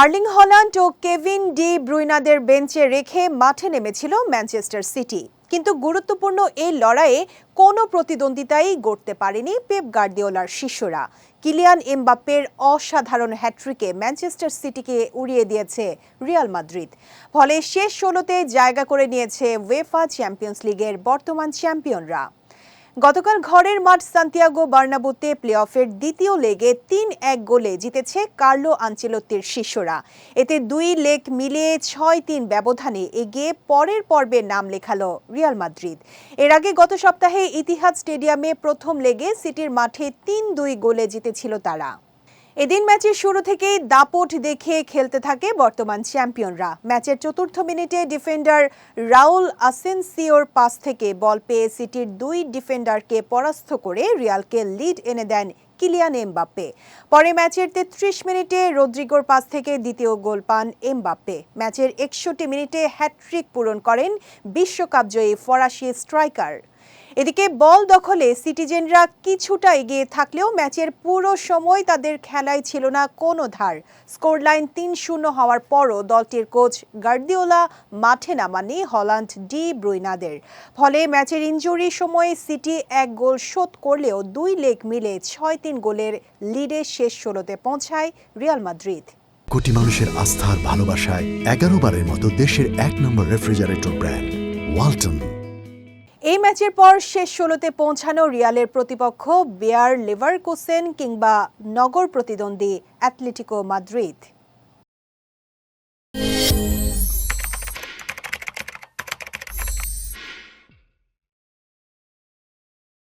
Erling Haaland ও Kevin De ব্রুইনাদের বেঞ্চে রেখে মাঠে নেমেছিল ম্যানচেস্টার সিটি। কিন্তু গুরুত্বপূর্ণ এই লড়াইয়ে কোনো প্রতিদ্বন্দ্বিতাই গড়তে পারেনি পেপ গার্দিওলার শিষ্যরা। কিলিয়ান এমবাপ্পের অসাধারণ হ্যাট্রিকে ম্যানচেস্টার সিটিকে উড়িয়ে দিয়েছে রিয়াল মাদ্রিদ। ফলে শেষ ষোলোতে জায়গা করে নিয়েছে ওয়েফা চ্যাম্পিয়ন্স লিগের বর্তমান চ্যাম্পিয়নরা। গতকাল ঘরের মাঠ সান্তিয়াগো বার্নাবুতে প্লে অফের দ্বিতীয় লেগে তিন এক গোলে জিতেছে কার্লো আঞ্চেলত্তির শিষ্যরা। এতে দুই লেগ মিলিয়ে ছয় তিন ব্যবধানে এগিয়ে পরের পর্বে নাম লেখালো রিয়াল মাদ্রিদ। এর আগে গত সপ্তাহে ইতিহাদ স্টেডিয়ামে প্রথম লেগে সিটির মাঠে তিন দুই গোলে জিতেছিল তারা। এদিন ম্যাচের শুরু থেকেই দাপট দেখে খেলতে থাকে বর্তমান চ্যাম্পিয়নরা। ম্যাচের চতুর্থ মিনিটে ডিফেন্ডার রাউল আসেনসিওর পাস থেকে বল পেয়ে সিটির দুই ডিফেন্ডারকে পরাস্ত করে রিয়ালকে লিড এনে দেন কিলিয়ান এমবাপ্পে। পরে ম্যাচের তেত্রিশ মিনিটে রদ্রিগোর পাস থেকে দ্বিতীয় গোল পান এমবাপ্পে। ম্যাচের একষট্টি মিনিটে হ্যাট্রিক পূরণ করেন বিশ্বকাপজয়ী ফরাসি স্ট্রাইকার। এদিকে বল দখলে সিটিজেনরা কিছুটা এগিয়ে থাকলেও ম্যাচের পুরো সময় তাদের খেলায় ছিল না কোনো ধার। স্কোর লাইন তিন শূন্য হওয়ার পরও দলটির কোচ গার্দিওলা মাঠে নামানি হল্যান্ড ডি ব্রুইনাদের। ফলে ম্যাচের ইনজুরি সময়ে সিটি এক গোল শোধ করলেও দুই লেগ মিলে ছয় তিন গোলের লিডে শেষ ষোলোতে পৌঁছায় রিয়াল মাদ্রিদ। কোটি মানুষের আস্থার ভালোবাসায় এগারো বারের মতো দেশের এক নম্বর রেফ্রিজারেটর ব্র্যান্ড, ওয়ালটন। এই ম্যাচের পর শেষ ষোলোতে পৌঁছানো রিয়ালের প্রতিপক্ষ বেয়ার লেভারকুসেন কিংবা নগর প্রতিদ্বন্দ্বী অ্যাথলেটিকো মাদ্রিদ।